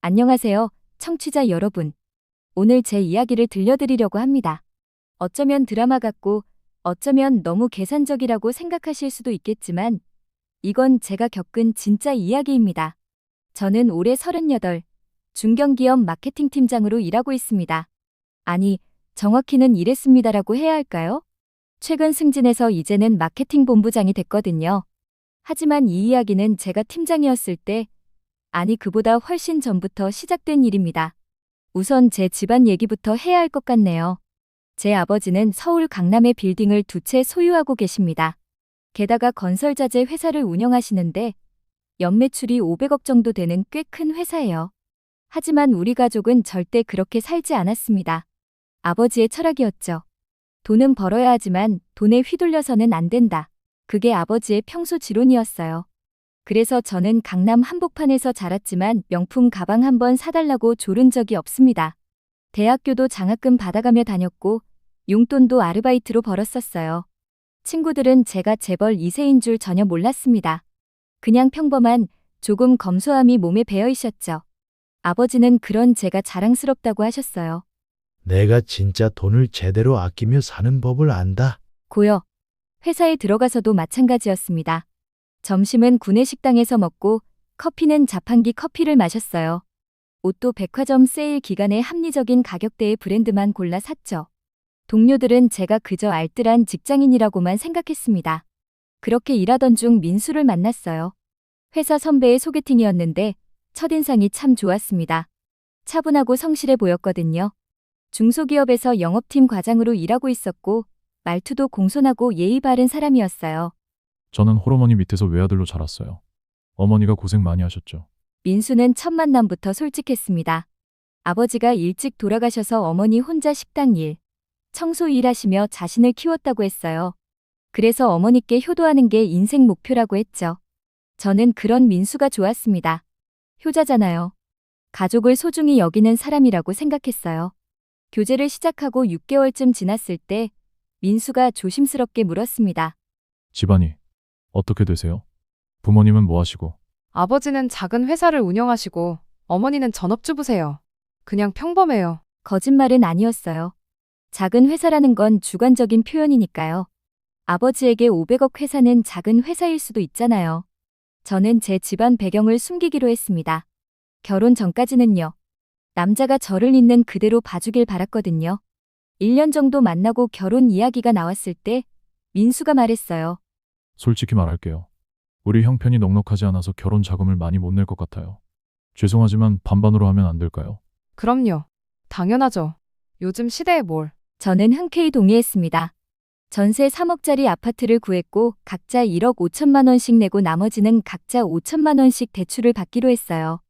안녕하세요, 청취자 여러분. 오늘 제 이야기를 들려드리려고 합니다. 어쩌면 드라마 같고, 어쩌면 너무 계산적이라고 생각하실 수도 있겠지만, 이건 제가 겪은 진짜 이야기입니다. 저는 올해 38, 중견기업 마케팅 팀장으로 일하고 있습니다. 아니, 정확히는 이랬습니다라고 해야 할까요? 최근 승진해서 이제는 마케팅 본부장이 됐거든요. 하지만 이 이야기는 제가 팀장이었을 때, 아니 그보다 훨씬 전부터 시작된 일입니다. 우선 제 집안 얘기부터 해야 할 것 같네요. 제 아버지는 서울 강남의 빌딩을 두 채 소유하고 계십니다. 게다가 건설자재 회사를 운영하시는데 연매출이 500억 정도 되는 꽤 큰 회사예요. 하지만 우리 가족은 절대 그렇게 살지 않았습니다. 아버지의 철학이었죠. 돈은 벌어야 하지만 돈에 휘둘려서는 안 된다. 그게 아버지의 평소 지론이었어요. 그래서 저는 강남 한복판에서 자랐지만 명품 가방 한 번 사달라고 조른 적이 없습니다. 대학교도 장학금 받아가며 다녔고 용돈도 아르바이트로 벌었었어요. 친구들은 제가 재벌 2세인 줄 전혀 몰랐습니다. 그냥 평범한 조금 검소함이 몸에 배어 있었죠. 아버지는 그런 제가 자랑스럽다고 하셨어요. 내가 진짜 돈을 제대로 아끼며 사는 법을 안다. 고요. 회사에 들어가서도 마찬가지였습니다. 점심은 구내식당에서 먹고 커피는 자판기 커피를 마셨어요. 옷도 백화점 세일 기간에 합리적인 가격대의 브랜드만 골라 샀죠. 동료들은 제가 그저 알뜰한 직장인이라고만 생각했습니다. 그렇게 일하던 중 민수를 만났어요. 회사 선배의 소개팅이었는데 첫인상이 참 좋았습니다. 차분하고 성실해 보였거든요. 중소기업에서 영업팀 과장으로 일하고 있었고 말투도 공손하고 예의 바른 사람이었어요. 저는 홀어머니 밑에서 외아들로 자랐어요. 어머니가 고생 많이 하셨죠. 민수는 첫 만남부터 솔직했습니다. 아버지가 일찍 돌아가셔서 어머니 혼자 식당 일, 청소 일하시며 자신을 키웠다고 했어요. 그래서 어머니께 효도하는 게 인생 목표라고 했죠. 저는 그런 민수가 좋았습니다. 효자잖아요. 가족을 소중히 여기는 사람이라고 생각했어요. 교제를 시작하고 6개월쯤 지났을 때 민수가 조심스럽게 물었습니다. 집안이 어떻게 되세요? 부모님은 뭐 하시고? 아버지는 작은 회사를 운영하시고 어머니는 전업주부세요. 그냥 평범해요. 거짓말은 아니었어요. 작은 회사라는 건 주관적인 표현이니까요. 아버지에게 500억 회사는 작은 회사일 수도 있잖아요. 저는 제 집안 배경을 숨기기로 했습니다. 결혼 전까지는요. 남자가 저를 있는 그대로 봐주길 바랐거든요. 1년 정도 만나고 결혼 이야기가 나왔을 때 민수가 말했어요. 솔직히 말할게요. 우리 형편이 넉넉하지 않아서 결혼 자금을 많이 못 낼 것 같아요. 죄송하지만 반반으로 하면 안 될까요? 그럼요. 당연하죠. 요즘 시대에 뭘. 저는 흔쾌히 동의했습니다. 전세 3억짜리 아파트를 구했고 각자 1억 5천만 원씩 내고 나머지는 각자 5천만 원씩 대출을 받기로 했어요.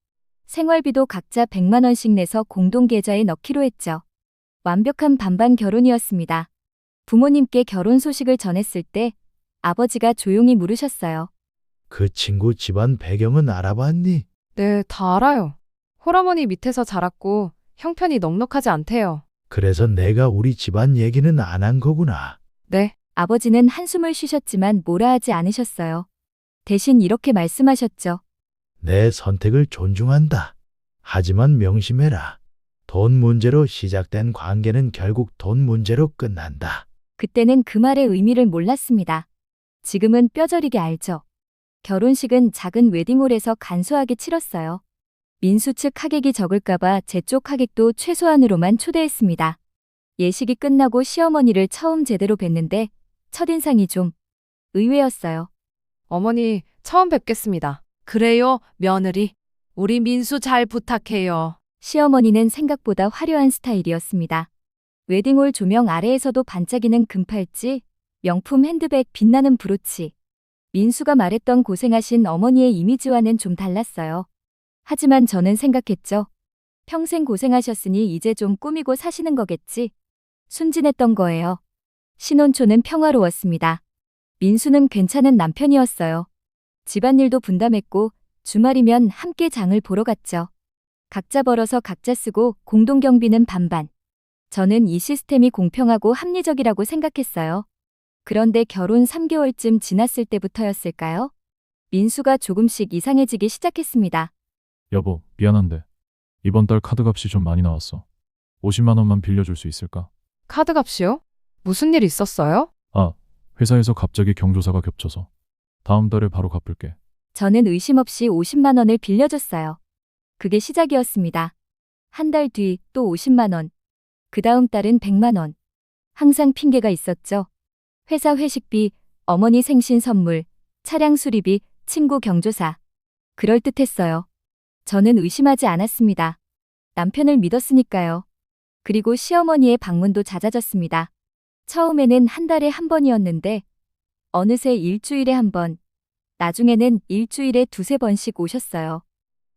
생활비도 각자 100만 원씩 내서 공동 계좌에 넣기로 했죠. 완벽한 반반 결혼이었습니다. 부모님께 결혼 소식을 전했을 때 아버지가 조용히 물으셨어요. 그 친구 집안 배경은 알아봤니? 네, 다 알아요. 홀어머니 밑에서 자랐고 형편이 넉넉하지 않대요. 그래서 내가 우리 집안 얘기는 안 한 거구나. 네, 아버지는 한숨을 쉬셨지만 뭐라 하지 않으셨어요. 대신 이렇게 말씀하셨죠. 내 선택을 존중한다. 하지만 명심해라. 돈 문제로 시작된 관계는 결국 돈 문제로 끝난다. 그때는 그 말의 의미를 몰랐습니다. 지금은 뼈저리게 알죠. 결혼식은 작은 웨딩홀에서 간소하게 치렀어요. 민수 측 하객이 적을까봐 제 쪽 하객도 최소한으로만 초대했습니다. 예식이 끝나고 시어머니를 처음 제대로 뵀는데 첫인상이 좀 의외였어요. 어머니 처음 뵙겠습니다. 그래요, 며느리. 우리 민수 잘 부탁해요. 시어머니는 생각보다 화려한 스타일이었습니다. 웨딩홀 조명 아래에서도 반짝이는 금팔찌, 명품 핸드백 빛나는 브로치. 민수가 말했던 고생하신 어머니의 이미지와는 좀 달랐어요. 하지만 저는 생각했죠. 평생 고생하셨으니 이제 좀 꾸미고 사시는 거겠지. 순진했던 거예요. 신혼초는 평화로웠습니다. 민수는 괜찮은 남편이었어요. 집안일도 분담했고 주말이면 함께 장을 보러 갔죠. 각자 벌어서 각자 쓰고 공동 경비는 반반. 저는 이 시스템이 공평하고 합리적이라고 생각했어요. 그런데 결혼 3개월쯤 지났을 때부터였을까요? 민수가 조금씩 이상해지기 시작했습니다. 여보, 미안한데 이번 달 카드값이 좀 많이 나왔어. 50만 원만 빌려줄 수 있을까? 카드 값이요? 무슨 일 있었어요? 아, 회사에서 갑자기 경조사가 겹쳐서. 다음 달에 바로 갚을게. 저는 의심 없이 50만 원을 빌려줬어요. 그게 시작이었습니다. 한 달 뒤 또 50만 원. 그 다음 달은 100만 원. 항상 핑계가 있었죠. 회사 회식비, 어머니 생신 선물, 차량 수리비, 친구 경조사. 그럴듯했어요. 저는 의심하지 않았습니다. 남편을 믿었으니까요. 그리고 시어머니의 방문도 잦아졌습니다. 처음에는 한 달에 한 번이었는데, 어느새 일주일에 한 번, 나중에는 일주일에 두세 번씩 오셨어요.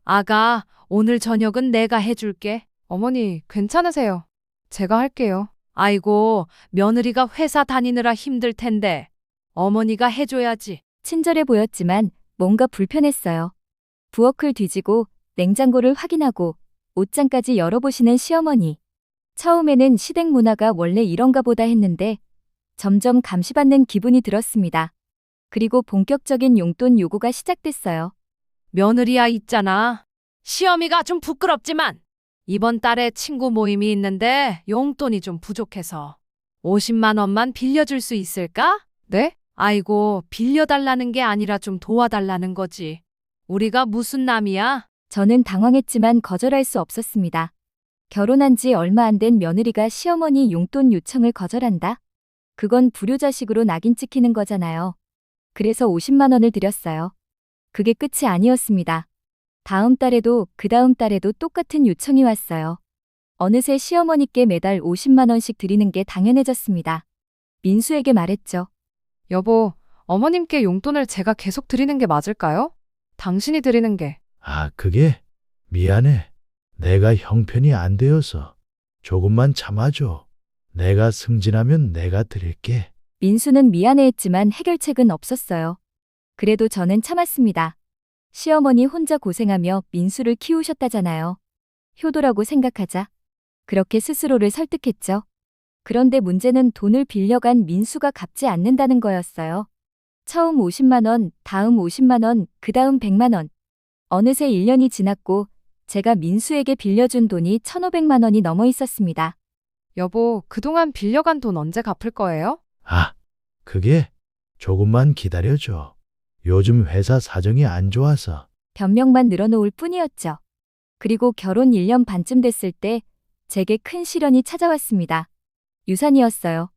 아가, 오늘 저녁은 내가 해줄게. 어머니, 괜찮으세요? 제가 할게요. 아이고, 며느리가 회사 다니느라 힘들 텐데. 어머니가 해줘야지. 친절해 보였지만 뭔가 불편했어요. 부엌을 뒤지고 냉장고를 확인하고 옷장까지 열어보시는 시어머니. 처음에는 시댁 문화가 원래 이런가 보다 했는데 점점 감시받는 기분이 들었습니다. 그리고 본격적인 용돈 요구가 시작됐어요. 며느리야 있잖아. 시어미가 좀 부끄럽지만 이번 달에 친구 모임이 있는데 용돈이 좀 부족해서 50만 원만 빌려줄 수 있을까? 네? 아이고, 빌려달라는 게 아니라 좀 도와달라는 거지. 우리가 무슨 남이야? 저는 당황했지만 거절할 수 없었습니다. 결혼한 지 얼마 안 된 며느리가 시어머니 용돈 요청을 거절한다? 그건 불효자식으로 낙인 찍히는 거잖아요. 그래서 50만 원을 드렸어요. 그게 끝이 아니었습니다. 다음 달에도 그 다음 달에도 똑같은 요청이 왔어요. 어느새 시어머니께 매달 50만 원씩 드리는 게 당연해졌습니다. 민수에게 말했죠. 여보, 어머님께 용돈을 제가 계속 드리는 게 맞을까요? 당신이 드리는 게. 아, 그게 미안해. 내가 형편이 안 되어서 조금만 참아줘. 내가 승진하면 내가 드릴게. 민수는 미안해했지만 해결책은 없었어요. 그래도 저는 참았습니다. 시어머니 혼자 고생하며 민수를 키우셨다잖아요. 효도라고 생각하자. 그렇게 스스로를 설득했죠. 그런데 문제는 돈을 빌려간 민수가 갚지 않는다는 거였어요. 처음 50만 원, 다음 50만 원, 그 다음 100만 원. 어느새 1년이 지났고 제가 민수에게 빌려준 돈이 1,500만 원이 넘어 있었습니다. 여보, 그동안 빌려간 돈 언제 갚을 거예요? 아, 그게 조금만 기다려줘. 요즘 회사 사정이 안 좋아서. 변명만 늘어놓을 뿐이었죠. 그리고 결혼 1년 반쯤 됐을 때 제게 큰 시련이 찾아왔습니다. 유산이었어요.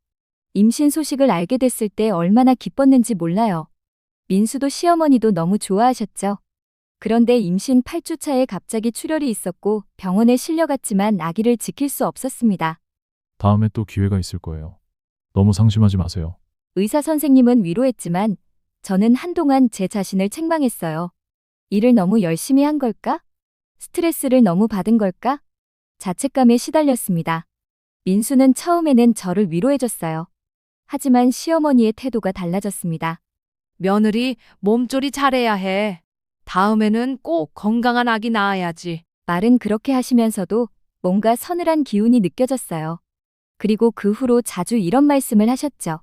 임신 소식을 알게 됐을 때 얼마나 기뻤는지 몰라요. 민수도 시어머니도 너무 좋아하셨죠. 그런데 임신 8주 차에 갑자기 출혈이 있었고 병원에 실려갔지만 아기를 지킬 수 없었습니다. 다음에 또 기회가 있을 거예요. 너무 상심하지 마세요. 의사 선생님은 위로했지만 저는 한동안 제 자신을 책망했어요. 일을 너무 열심히 한 걸까? 스트레스를 너무 받은 걸까? 자책감에 시달렸습니다. 민수는 처음에는 저를 위로해줬어요. 하지만 시어머니의 태도가 달라졌습니다. 며느리, 몸조리 잘해야 해. 다음에는 꼭 건강한 아기 낳아야지. 말은 그렇게 하시면서도 뭔가 서늘한 기운이 느껴졌어요. 그리고 그 후로 자주 이런 말씀을 하셨죠.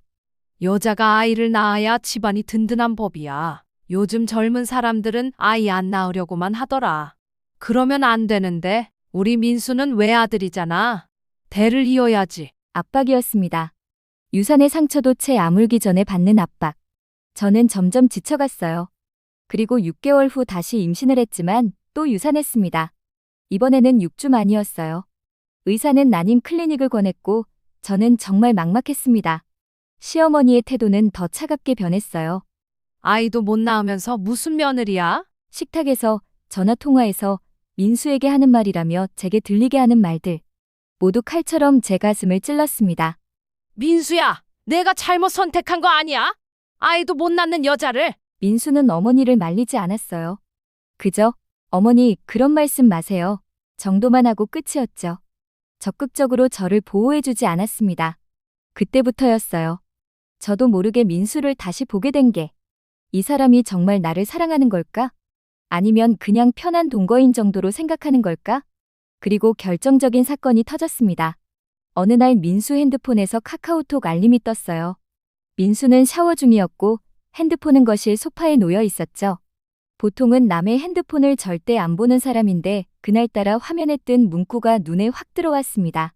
여자가 아이를 낳아야 집안이 든든한 법이야. 요즘 젊은 사람들은 아이 안 낳으려고만 하더라. 그러면 안 되는데, 우리 민수는 외아들이잖아. 대를 이어야지. 압박이었습니다. 유산의 상처도 채 아물기 전에 받는 압박. 저는 점점 지쳐갔어요. 그리고 6개월 후 다시 임신을 했지만 또 유산했습니다. 이번에는 6주 만이었어요. 의사는 난임 클리닉을 권했고 저는 정말 막막했습니다. 시어머니의 태도는 더 차갑게 변했어요. 아이도 못 낳으면서 무슨 며느리야? 식탁에서 전화 통화에서 민수에게 하는 말이라며 제게 들리게 하는 말들. 모두 칼처럼 제 가슴을 찔렀습니다. 민수야, 내가 잘못 선택한 거 아니야? 아이도 못 낳는 여자를. 민수는 어머니를 말리지 않았어요. 그저 어머니 그런 말씀 마세요. 정도만 하고 끝이었죠. 적극적으로 저를 보호해주지 않았습니다. 그때부터였어요. 저도 모르게 민수를 다시 보게 된 게. 이 사람이 정말 나를 사랑하는 걸까? 아니면 그냥 편한 동거인 정도로 생각하는 걸까? 그리고 결정적인 사건이 터졌습니다. 어느 날 민수 핸드폰에서 카카오톡 알림이 떴어요. 민수는 샤워 중이었고 핸드폰은 거실 소파에 놓여 있었죠. 보통은 남의 핸드폰을 절대 안 보는 사람인데 그날따라 화면에 뜬 문구가 눈에 확 들어왔습니다.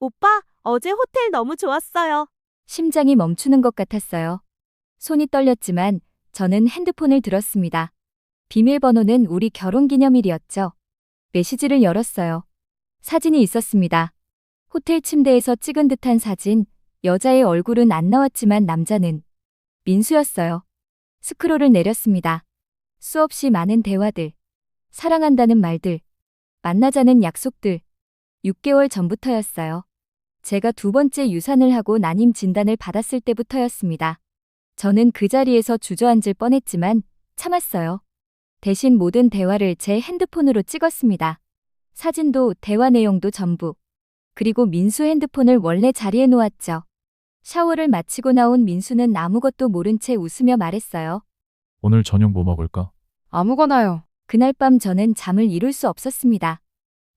오빠, 어제 호텔 너무 좋았어요. 심장이 멈추는 것 같았어요. 손이 떨렸지만 저는 핸드폰을 들었습니다. 비밀번호는 우리 결혼 기념일이었죠. 메시지를 열었어요. 사진이 있었습니다. 호텔 침대에서 찍은 듯한 사진, 여자의 얼굴은 안 나왔지만 남자는 민수였어요. 스크롤을 내렸습니다. 수없이 많은 대화들, 사랑한다는 말들, 만나자는 약속들. 6개월 전부터였어요. 제가 두 번째 유산을 하고 난임 진단을 받았을 때부터였습니다. 저는 그 자리에서 주저앉을 뻔했지만 참았어요. 대신 모든 대화를 제 핸드폰으로 찍었습니다. 사진도 대화 내용도 전부. 그리고 민수 핸드폰을 원래 자리에 놓았죠. 샤워를 마치고 나온 민수는 아무것도 모른 채 웃으며 말했어요. 오늘 저녁 뭐 먹을까? 아무거나요. 그날 밤 저는 잠을 이룰 수 없었습니다.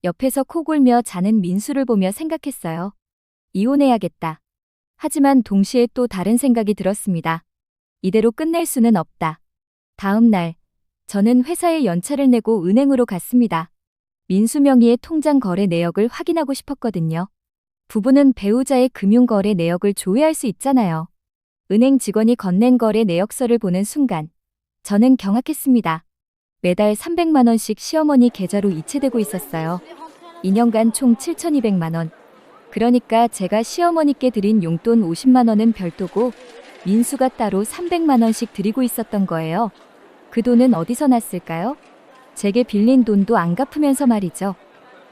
옆에서 코 골며 자는 민수를 보며 생각했어요. 이혼해야겠다. 하지만 동시에 또 다른 생각이 들었습니다. 이대로 끝낼 수는 없다. 다음 날, 저는 회사에 연차를 내고 은행으로 갔습니다. 민수 명의의 통장 거래 내역을 확인하고 싶었거든요. 부부는 배우자의 금융거래 내역을 조회할 수 있잖아요. 은행 직원이 건넨 거래 내역서를 보는 순간, 저는 경악했습니다. 매달 300만 원씩 시어머니 계좌로 이체되고 있었어요. 2년간 총 7,200만 원. 그러니까 제가 시어머니께 드린 용돈 50만 원은 별도고 민수가 따로 300만 원씩 드리고 있었던 거예요. 그 돈은 어디서 났을까요? 제게 빌린 돈도 안 갚으면서 말이죠.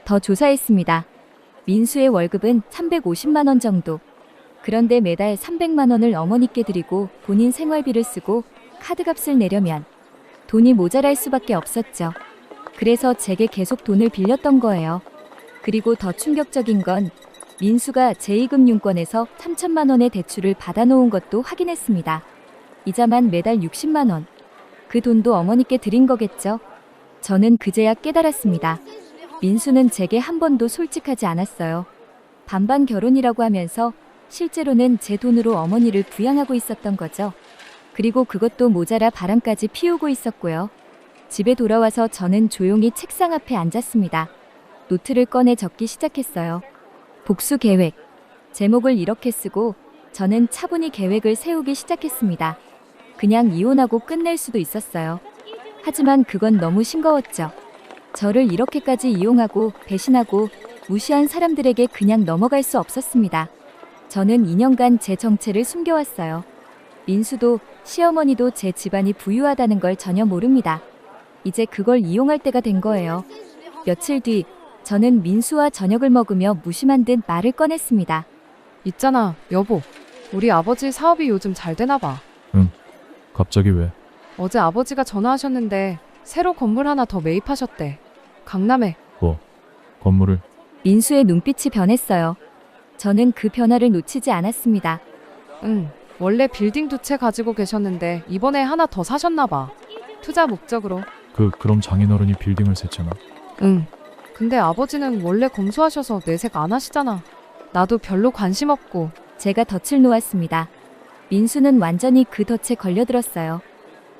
더 조사했습니다. 민수의 월급은 350만 원 정도. 그런데 매달 300만 원을 어머니께 드리고 본인 생활비를 쓰고 카드값을 내려면 돈이 모자랄 수밖에 없었죠. 그래서 제게 계속 돈을 빌렸던 거예요. 그리고 더 충격적인 건 민수가 제2금융권에서 3천만 원의 대출을 받아놓은 것도 확인했습니다. 이자만 매달 60만 원. 그 돈도 어머니께 드린 거겠죠. 저는 그제야 깨달았습니다. 민수는 제게 한 번도 솔직하지 않았어요. 반반 결혼이라고 하면서 실제로는 제 돈으로 어머니를 부양하고 있었던 거죠. 그리고 그것도 모자라 바람까지 피우고 있었고요. 집에 돌아와서 저는 조용히 책상 앞에 앉았습니다. 노트를 꺼내 적기 시작했어요. 복수 계획. 제목을 이렇게 쓰고 저는 차분히 계획을 세우기 시작했습니다. 그냥 이혼하고 끝낼 수도 있었어요. 하지만 그건 너무 싱거웠죠. 저를 이렇게까지 이용하고 배신하고 무시한 사람들에게 그냥 넘어갈 수 없었습니다. 저는 2년간 제 정체를 숨겨왔어요. 민수도 시어머니도 제 집안이 부유하다는 걸 전혀 모릅니다. 이제 그걸 이용할 때가 된 거예요. 며칠 뒤 저는 민수와 저녁을 먹으며 무심한 듯 말을 꺼냈습니다. 있잖아, 여보. 우리 아버지 사업이 요즘 잘 되나 봐. 갑자기 왜? 어제 아버지가 전화하셨는데 새로 건물 하나 더 매입하셨대. 강남에. 뭐? 건물을 민수의 눈빛이 변했어요. 저는 그 변화를 놓치지 않았습니다. 응. 원래 빌딩 두 채 가지고 계셨는데 이번에 하나 더 사셨나 봐. 투자 목적으로. 그 그럼 장인어른이 빌딩을 세 채나? 응. 근데 아버지는 원래 검소하셔서 내색 안 하시잖아. 나도 별로 관심 없고. 제가 덫을 놓았습니다. 민수는 완전히 그 덫에 걸려들었어요.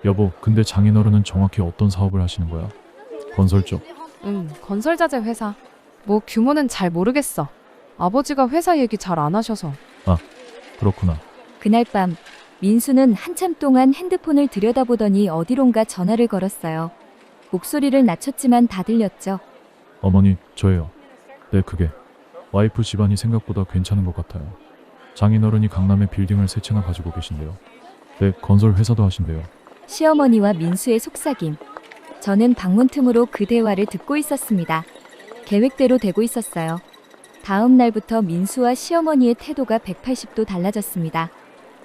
여보, 근데 장인어른은 정확히 어떤 사업을 하시는 거야? 건설 쪽. 응. 건설자재 회사. 뭐 규모는 잘 모르겠어. 아버지가 회사 얘기 잘 안 하셔서. 그렇구나. 그날 밤 민수는 한참 동안 핸드폰을 들여다보더니 어디론가 전화를 걸었어요. 목소리를 낮췄지만 다 들렸죠. 어머니, 저예요. 네, 그게. 와이프 집안이 생각보다 괜찮은 것 같아요. 장인어른이 강남에 빌딩을 세 채나 가지고 계신데요. 네, 건설 회사도 하신대요. 시어머니와 민수의 속삭임. 저는 방문 틈으로 그 대화를 듣고 있었습니다. 계획대로 되고 있었어요. 다음 날부터 민수와 시어머니의 태도가 180도 달라졌습니다.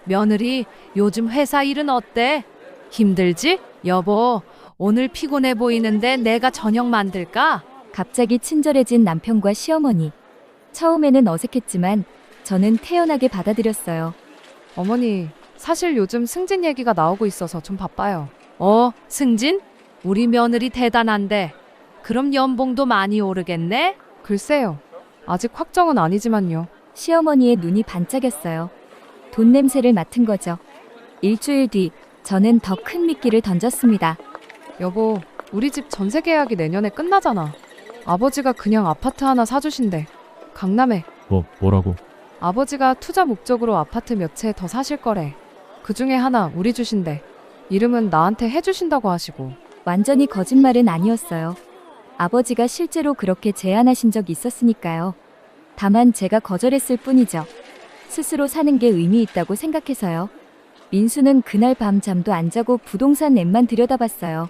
며느리, 요즘 회사 일은 어때? 힘들지? 여보, 오늘 피곤해 보이는데 내가 저녁 만들까? 갑자기 친절해진 남편과 시어머니. 처음에는 어색했지만 저는 태연하게 받아들였어요. 어머니, 사실 요즘 승진 얘기가 나오고 있어서 좀 바빠요. 어, 승진? 우리 며느리 대단한데. 그럼 연봉도 많이 오르겠네? 글쎄요. 아직 확정은 아니지만요. 시어머니의 눈이 반짝였어요. 돈 냄새를 맡은 거죠. 일주일 뒤 저는 더 큰 미끼를 던졌습니다. 여보, 우리 집 전세 계약이 내년에 끝나잖아. 아버지가 그냥 아파트 하나 사주신대. 강남에. 뭐 뭐라고? 아버지가 투자 목적으로 아파트 몇 채 더 사실 거래. 그 중에 하나 우리 주신대. 이름은 나한테 해주신다고 하시고. 완전히 거짓말은 아니었어요. 아버지가 실제로 그렇게 제안하신 적 있었으니까요. 다만 제가 거절했을 뿐이죠. 스스로 사는 게 의미 있다고 생각해서요. 민수는 그날 밤 잠도 안 자고 부동산 앱만 들여다봤어요.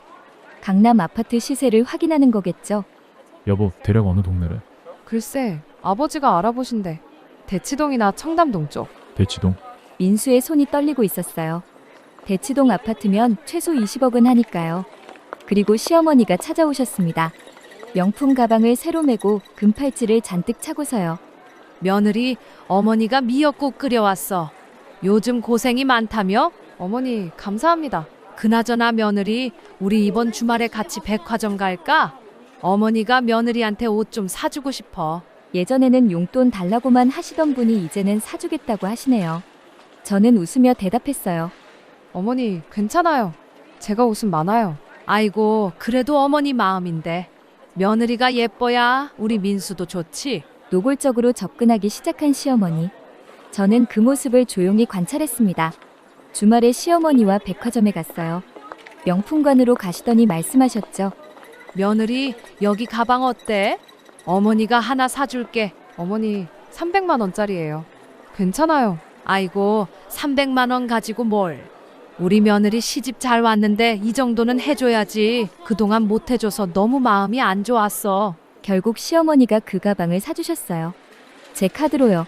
강남 아파트 시세를 확인하는 거겠죠. 여보 대략 어느 동네래? 글쎄, 아버지가 알아보신대. 대치동이나 청담동 쪽. 대치동. 민수의 손이 떨리고 있었어요. 대치동 아파트면 최소 20억은 하니까요. 그리고 시어머니가 찾아오셨습니다. 명품 가방을 새로 메고 금팔찌를 잔뜩 차고서요. 며느리, 어머니가 미역국 끓여왔어. 요즘 고생이 많다며? 어머니, 감사합니다. 그나저나 며느리, 우리 이번 주말에 같이 백화점 갈까? 어머니가 며느리한테 옷 좀 사주고 싶어. 예전에는 용돈 달라고만 하시던 분이 이제는 사주겠다고 하시네요. 저는 웃으며 대답했어요. 어머니, 괜찮아요. 제가 웃음 많아요. 아이고, 그래도 어머니 마음인데. 며느리가 예뻐야 우리 민수도 좋지. 노골적으로 접근하기 시작한 시어머니. 저는 그 모습을 조용히 관찰했습니다. 주말에 시어머니와 백화점에 갔어요. 명품관으로 가시더니 말씀하셨죠. 며느리, 여기 가방 어때? 어머니가 하나 사줄게. 어머니, 300만 원짜리예요. 괜찮아요. 아이고, 300만 원 가지고 뭘. 우리 며느리 시집 잘 왔는데 이 정도는 해줘야지. 그동안 못 해줘서 너무 마음이 안 좋았어. 결국 시어머니가 그 가방을 사주셨어요. 제 카드로요.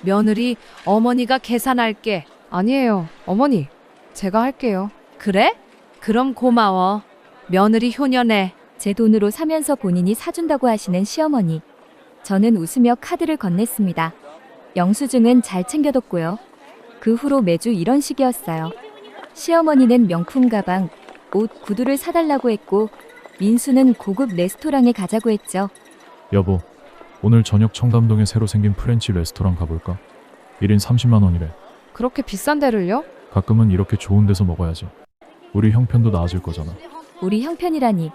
며느리, 어머니가 계산할게. 아니에요. 어머니, 제가 할게요. 그래? 그럼 고마워. 며느리 효녀네. 제 돈으로 사면서 본인이 사준다고 하시는 시어머니. 저는 웃으며 카드를 건넸습니다. 영수증은 잘 챙겨뒀고요. 그 후로 매주 이런 식이었어요. 시어머니는 명품 가방, 옷, 구두를 사달라고 했고, 민수는 고급 레스토랑에 가자고 했죠. 여보 오늘 저녁 청담동에 새로 생긴 프렌치 레스토랑 가볼까? 1인 30만 원이래. 그렇게 비싼 데를요? 가끔은 이렇게 좋은 데서 먹어야지. 우리 형편도 나아질 거잖아. 우리 형편이라니.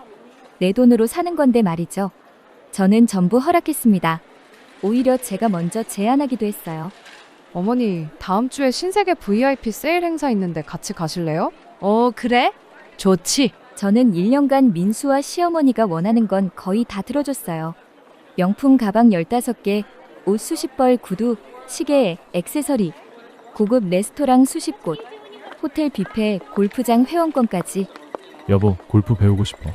내 돈으로 사는 건데 말이죠. 저는 전부 허락했습니다. 오히려 제가 먼저 제안하기도 했어요. 어머니, 다음 주에 신세계 VIP 세일 행사 있는데 같이 가실래요? 어, 그래? 좋지. 저는 1년간 민수와 시어머니가 원하는 건 거의 다 들어줬어요. 명품 가방 15개, 옷 수십 벌, 구두, 시계, 액세서리, 고급 레스토랑 수십 곳, 호텔 뷔페, 골프장 회원권까지 여보 골프 배우고 싶어.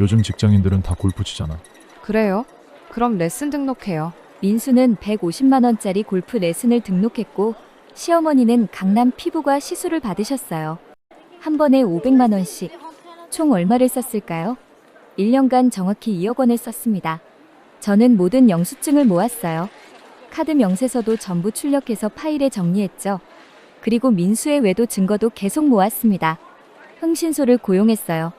요즘 직장인들은 다 골프 치잖아. 그래요? 그럼 레슨 등록해요. 민수는 150만 원짜리 골프 레슨을 등록했고 시어머니는 강남 피부과 시술을 받으셨어요. 한 번에 500만 원씩. 총 얼마를 썼을까요? 1년간 정확히 2억 원을 썼습니다. 저는 모든 영수증을 모았어요. 카드 명세서도 전부 출력해서 파일에 정리했죠. 그리고 민수의 외도 증거도 계속 모았습니다. 흥신소를 고용했어요.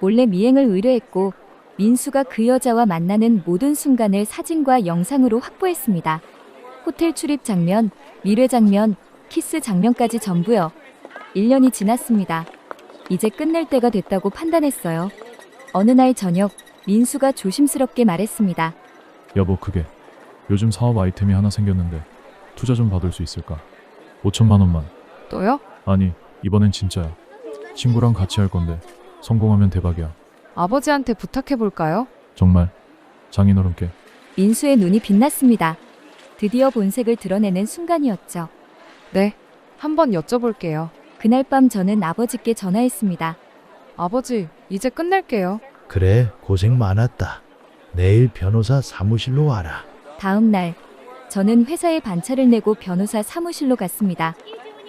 몰래 미행을 의뢰했고 민수가 그 여자와 만나는 모든 순간을 사진과 영상으로 확보했습니다. 호텔 출입 장면, 미래 장면, 키스 장면까지 전부요. 1년이 지났습니다. 이제 끝낼 때가 됐다고 판단했어요. 어느 날 저녁, 민수가 조심스럽게 말했습니다. 여보 그게 요즘 사업 아이템이 하나 생겼는데 투자 좀 받을 수 있을까? 5천만 원만. 또요? 아니 이번엔 진짜야. 친구랑 같이 할 건데 성공하면 대박이야. 아버지한테 부탁해 볼까요? 정말 장인어른께 민수의 눈이 빛났습니다. 드디어 본색을 드러내는 순간이었죠. 네. 한번 여쭤볼게요. 그날 밤 저는 아버지께 전화했습니다. 아버지, 이제 끝낼게요. 그래, 고생 많았다. 내일 변호사 사무실로 와라. 다음 날, 저는 회사에 반차를 내고 변호사 사무실로 갔습니다.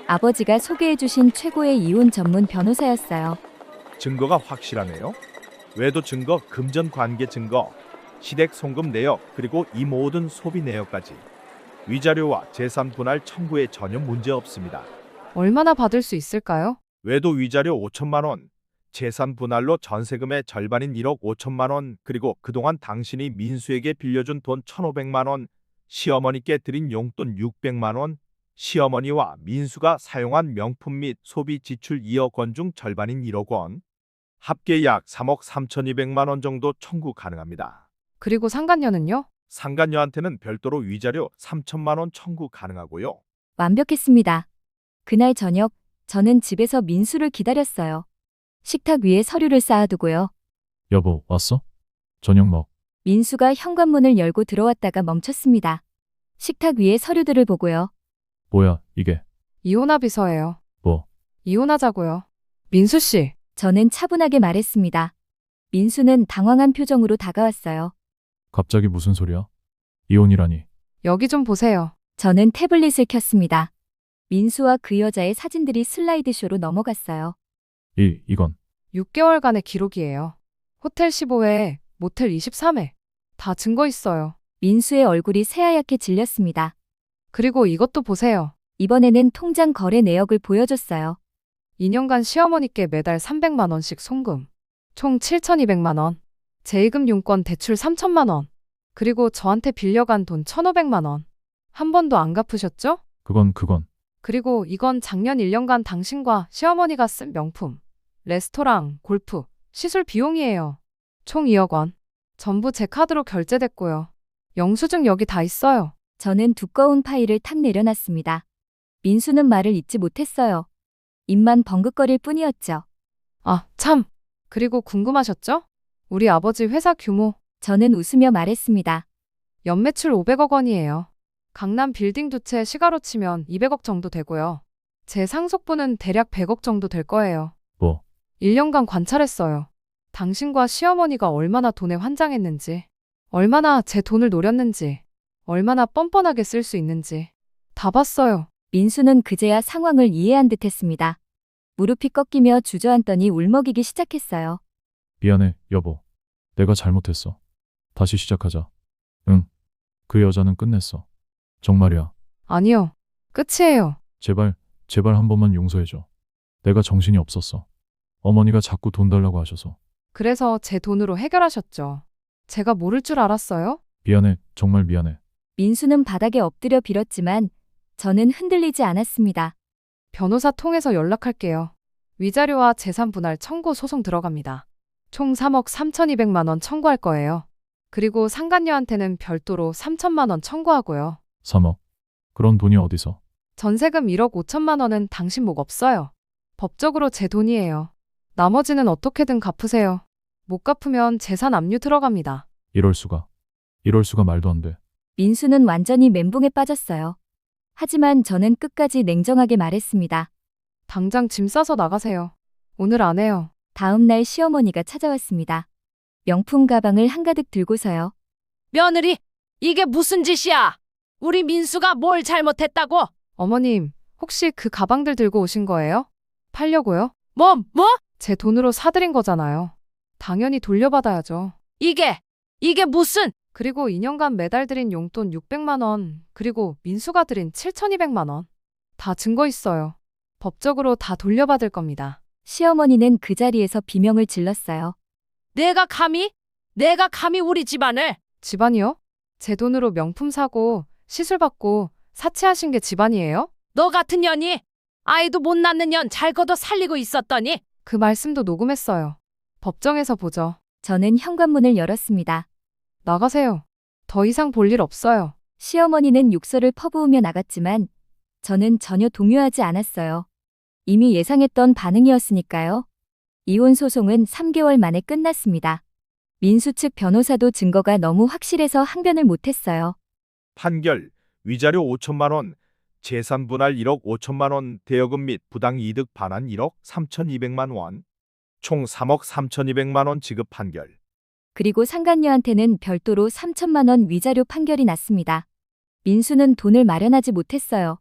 아버지가 소개해 주신 최고의 이혼 전문 변호사였어요. 증거가 확실하네요. 외도 증거, 금전 관계 증거, 시댁 송금 내역, 그리고 이 모든 소비 내역까지 위자료와 재산 분할 청구에 전혀 문제 없습니다. 얼마나 받을 수 있을까요? 외도 위자료 5천만 원, 재산 분할로 전세금의 절반인 1억 5천만 원, 그리고 그동안 당신이 민수에게 빌려준 돈 1,500만 원, 시어머니께 드린 용돈 600만 원, 시어머니와 민수가 사용한 명품 및 소비 지출 2억 원 중 절반인 1억 원, 합계 약 3억 3,200만 원 정도 청구 가능합니다. 그리고 상간녀는요? 상간녀한테는 별도로 위자료 3천만 원 청구 가능하고요. 완벽했습니다. 그날 저녁, 저는 집에서 민수를 기다렸어요. 식탁 위에 서류를 쌓아두고요. 여보, 왔어? 저녁 먹. 민수가 현관문을 열고 들어왔다가 멈췄습니다. 식탁 위에 서류들을 보고요. 뭐야, 이게? 이혼합의서예요. 뭐? 이혼하자고요. 민수 씨, 저는 차분하게 말했습니다. 민수는 당황한 표정으로 다가왔어요. 갑자기 무슨 소리야? 이혼이라니. 여기 좀 보세요. 저는 태블릿을 켰습니다. 민수와 그 여자의 사진들이 슬라이드쇼로 넘어갔어요. 이, 이건. 6개월간의 기록이에요. 호텔 15회, 모텔 23회. 다 증거 있어요. 민수의 얼굴이 새하얗게 질렸습니다. 그리고 이것도 보세요. 이번에는 통장 거래 내역을 보여줬어요. 2년간 시어머니께 매달 300만 원씩 송금. 총 7,200만 원. 재의금 용건 대출 3천만 원. 그리고 저한테 빌려간 돈 1,500만 원. 한 번도 안 갚으셨죠? 그건, 그건. 그리고 이건 작년 1년간 당신과 시어머니가 쓴 명품, 레스토랑, 골프, 시술 비용이에요. 총 2억 원. 전부 제 카드로 결제됐고요. 영수증 여기 다 있어요. 저는 두꺼운 파일을 탁 내려놨습니다. 민수는 말을 잇지 못했어요. 입만 벙긋거릴 뿐이었죠. 아, 참. 그리고 궁금하셨죠? 우리 아버지 회사 규모, 저는 웃으며 말했습니다. 연매출 500억 원이에요. 강남 빌딩 두 채 시가로 치면 200억 정도 되고요. 제 상속분은 대략 100억 정도 될 거예요. 뭐? 1년간 관찰했어요. 당신과 시어머니가 얼마나 돈에 환장했는지, 얼마나 제 돈을 노렸는지, 얼마나 뻔뻔하게 쓸 수 있는지 다 봤어요. 민수는 그제야 상황을 이해한 듯 했습니다. 무릎이 꺾이며 주저앉더니 울먹이기 시작했어요. 미안해, 여보. 내가 잘못했어. 다시 시작하자. 응. 그 여자는 끝냈어. 정말이야. 아니요. 끝이에요. 제발, 제발 한 번만 용서해줘. 내가 정신이 없었어. 어머니가 자꾸 돈 달라고 하셔서. 그래서 제 돈으로 해결하셨죠. 제가 모를 줄 알았어요? 미안해, 정말 미안해. 민수는 바닥에 엎드려 빌었지만 저는 흔들리지 않았습니다. 변호사 통해서 연락할게요. 위자료와 재산 분할 청구 소송 들어갑니다. 총 3억 3,200만 원 청구할 거예요. 그리고 상간녀한테는 별도로 3천만 원 청구하고요. 3억. 그런 돈이 어디서? 전세금 1억 5천만 원은 당신 목 없어요. 법적으로 제 돈이에요. 나머지는 어떻게든 갚으세요. 못 갚으면 재산 압류 들어갑니다. 이럴 수가. 이럴 수가 말도 안 돼. 민수는 완전히 멘붕에 빠졌어요. 하지만 저는 끝까지 냉정하게 말했습니다. 당장 짐 싸서 나가세요. 오늘 안 해요. 다음 날 시어머니가 찾아왔습니다. 명품 가방을 한가득 들고서요. 며느리, 이게 무슨 짓이야? 우리 민수가 뭘 잘못했다고? 어머님, 혹시 그 가방들 들고 오신 거예요? 팔려고요? 뭐, 뭐? 제 돈으로 사드린 거잖아요. 당연히 돌려받아야죠. 이게, 이게 무슨? 그리고 2년간 매달 드린 용돈 600만 원, 그리고 민수가 드린 7,200만 원. 다 증거 있어요. 법적으로 다 돌려받을 겁니다. 시어머니는 그 자리에서 비명을 질렀어요. 내가 감히? 내가 감히 우리 집안을? 집안이요? 제 돈으로 명품 사고 시술 받고 사치하신 게 집안이에요? 너 같은 년이 아이도 못 낳는 년 잘 걷어 살리고 있었더니 그 말씀도 녹음했어요. 법정에서 보죠. 저는 현관문을 열었습니다. 나가세요. 더 이상 볼 일 없어요. 시어머니는 욕설을 퍼부으며 나갔지만 저는 전혀 동요하지 않았어요. 이미 예상했던 반응이었으니까요. 이혼 소송은 3개월 만에 끝났습니다. 민수 측 변호사도 증거가 너무 확실해서 항변을 못했어요. 판결 위자료 5천만 원, 재산 분할 1억 5천만 원, 대여금 및 부당 이득 반환 1억 3,200만 원, 총 3억 3,200만 원 지급 판결. 그리고 상간녀한테는 별도로 3천만 원 위자료 판결이 났습니다. 민수는 돈을 마련하지 못했어요.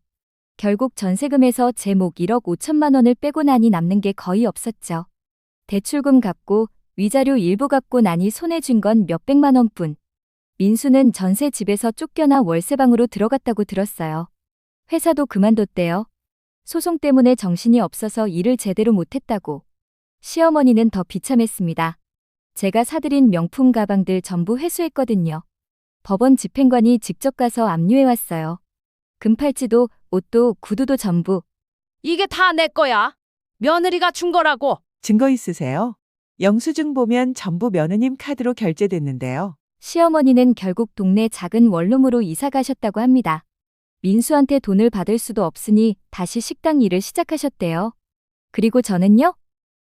결국 전세금에서 제목 1억 5천만 원을 빼고 나니 남는 게 거의 없었죠. 대출금 갚고 위자료 일부 갚고 나니 손에 쥔 건 몇백만 원뿐. 민수는 전세 집에서 쫓겨나 월세방으로 들어갔다고 들었어요. 회사도 그만뒀대요. 소송 때문에 정신이 없어서 일을 제대로 못했다고. 시어머니는 더 비참했습니다. 제가 사들인 명품 가방들 전부 회수했거든요. 법원 집행관이 직접 가서 압류해 왔어요. 금팔찌도, 옷도, 구두도 전부. 이게 다 내 거야. 며느리가 준 거라고. 증거 있으세요? 영수증 보면 전부 며느님 카드로 결제됐는데요. 시어머니는 결국 동네 작은 원룸으로 이사 가셨다고 합니다. 민수한테 돈을 받을 수도 없으니 다시 식당 일을 시작하셨대요. 그리고 저는요?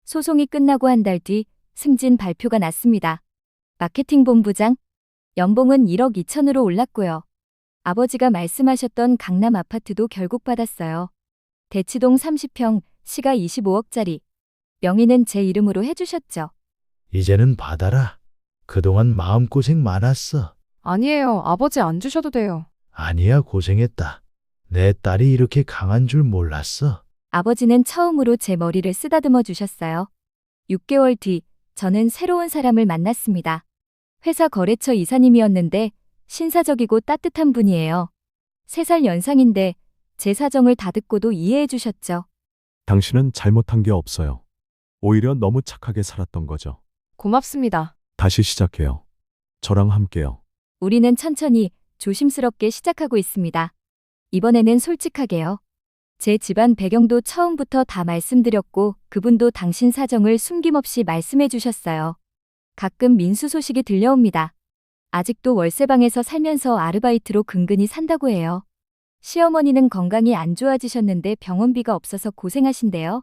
소송이 끝나고 한 달 뒤 승진 발표가 났습니다. 마케팅 본부장. 연봉은 1억 2천으로 올랐고요. 아버지가 말씀하셨던 강남 아파트도 결국 받았어요. 대치동 30평, 시가 25억짜리. 명의는 제 이름으로 해주셨죠. 이제는 받아라. 그동안 마음고생 많았어. 아니에요. 아버지 안 주셔도 돼요. 아니야, 고생했다. 내 딸이 이렇게 강한 줄 몰랐어. 아버지는 처음으로 제 머리를 쓰다듬어 주셨어요. 6개월 뒤, 저는 새로운 사람을 만났습니다. 회사 거래처 이사님이었는데 신사적이고 따뜻한 분이에요. 3살 연상인데 제 사정을 다 듣고도 이해해 주셨죠. 당신은 잘못한 게 없어요. 오히려 너무 착하게 살았던 거죠. 고맙습니다. 다시 시작해요. 저랑 함께요. 우리는 천천히 조심스럽게 시작하고 있습니다. 이번에는 솔직하게요. 제 집안 배경도 처음부터 다 말씀드렸고 그분도 당신 사정을 숨김없이 말씀해 주셨어요. 가끔 민수 소식이 들려옵니다. 아직도 월세방에서 살면서 아르바이트로 근근히 산다고 해요. 시어머니는 건강이 안 좋아지셨는데 병원비가 없어서 고생하신대요.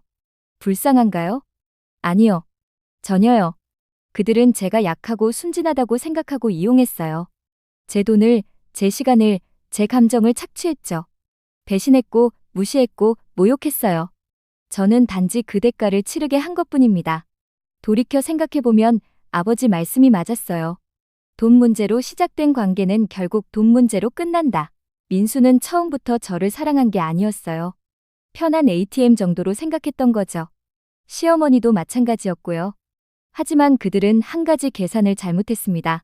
불쌍한가요? 아니요. 전혀요. 그들은 제가 약하고 순진하다고 생각하고 이용했어요. 제 돈을, 제 시간을, 제 감정을 착취했죠. 배신했고, 무시했고, 모욕했어요. 저는 단지 그 대가를 치르게 한 것뿐입니다. 돌이켜 생각해보면 아버지 말씀이 맞았어요. 돈 문제로 시작된 관계는 결국 돈 문제로 끝난다. 민수는 처음부터 저를 사랑한 게 아니었어요. 편한 ATM 정도로 생각했던 거죠. 시어머니도 마찬가지였고요. 하지만 그들은 한 가지 계산을 잘못했습니다.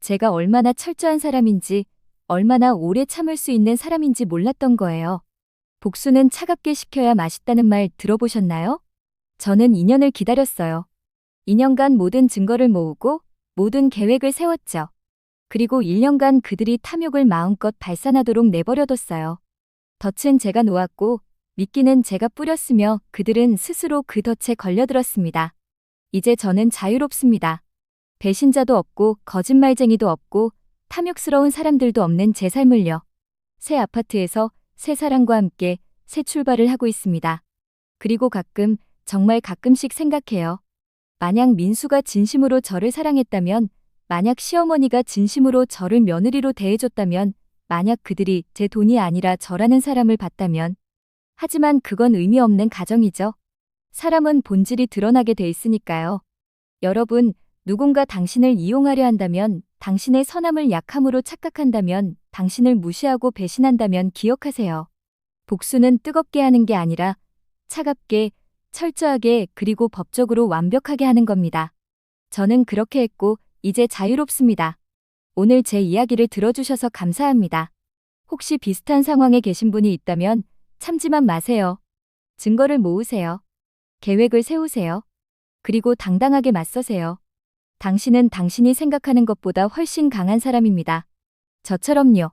제가 얼마나 철저한 사람인지, 얼마나 오래 참을 수 있는 사람인지 몰랐던 거예요. 복수는 차갑게 식혀야 맛있다는 말 들어보셨나요? 저는 2년을 기다렸어요. 2년간 모든 증거를 모으고 모든 계획을 세웠죠. 그리고 1년간 그들이 탐욕을 마음껏 발산하도록 내버려뒀어요. 덫은 제가 놓았고 미끼는 제가 뿌렸으며 그들은 스스로 그 덫에 걸려들었습니다. 이제 저는 자유롭습니다. 배신자도 없고 거짓말쟁이도 없고 탐욕스러운 사람들도 없는 제 삶을요. 새 아파트에서 새 사랑과 함께 새 출발을 하고 있습니다. 그리고 가끔, 정말 가끔씩 생각해요. 만약 민수가 진심으로 저를 사랑했다면, 만약 시어머니가 진심으로 저를 며느리로 대해줬다면, 만약 그들이 제 돈이 아니라 저라는 사람을 봤다면. 하지만 그건 의미 없는 가정이죠. 사람은 본질이 드러나게 돼 있으니까요. 여러분, 누군가 당신을 이용하려 한다면, 당신의 선함을 약함으로 착각한다면, 당신을 무시하고 배신한다면 기억하세요. 복수는 뜨겁게 하는 게 아니라 차갑게, 철저하게, 그리고 법적으로 완벽하게 하는 겁니다. 저는 그렇게 했고, 이제 자유롭습니다. 오늘 제 이야기를 들어주셔서 감사합니다. 혹시 비슷한 상황에 계신 분이 있다면 참지만 마세요. 증거를 모으세요. 계획을 세우세요. 그리고 당당하게 맞서세요. 당신은 당신이 생각하는 것보다 훨씬 강한 사람입니다. 저처럼요.